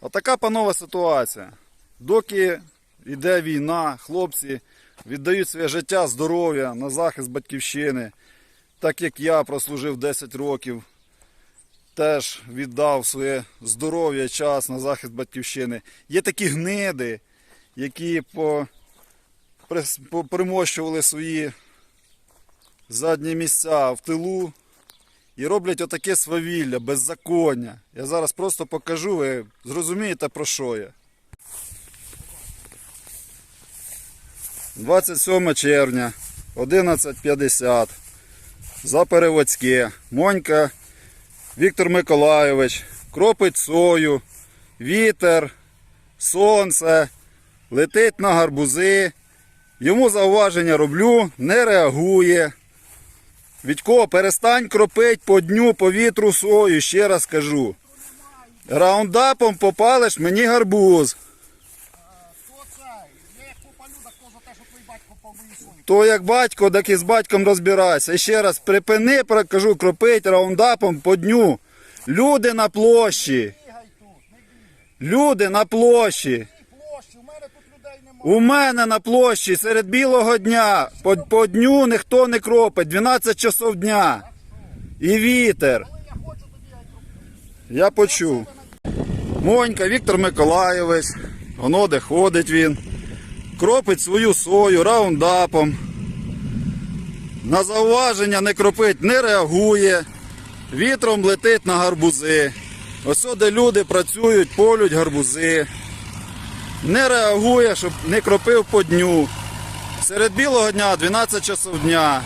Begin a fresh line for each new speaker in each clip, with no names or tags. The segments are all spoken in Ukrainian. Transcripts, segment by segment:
Отака панова ситуація. Доки йде війна, хлопці віддають своє життя, здоров'я на захист батьківщини. Так як я прослужив 10 років, теж віддав своє здоров'я час на захист батьківщини. Є такі гниди, які по, примощували свої задні місця в тилу і роблять отаке свавілля, беззаконня. Я зараз просто покажу, ви зрозумієте про що я. 27 червня, 11.50. Запереводське. Монька Віктор Миколайович. Кропить сою, вітер, сонце, летить на гарбузи. Йому зауваження роблю, не реагує. Відько, перестань кропить по дню, по вітру сою, ще раз кажу. Раундапом попалиш мені гарбуз.
То
як батько, так і з батьком розбирайся. Ще раз припини, кажу, кропить раундапом по дню. Люди на площі. Люди на площі.
Цій площі, у мене тут людей немає.
У мене на площі серед білого дня. По, по дню ніхто не кропить. 12 часов дня. І вітер.
Я
почув. Монька Віктор Миколайович. Воно де ходить він. Кропить свою сою раундапом. На зауваження не кропить, не реагує. Вітром летить на гарбузи. Ось де люди працюють, полють гарбузи. Не реагує, щоб не кропив по дню. Серед білого дня 12 часов дня.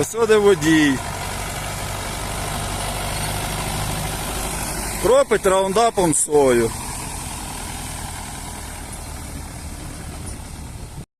Ось о, водій. Кропить раундапом сою.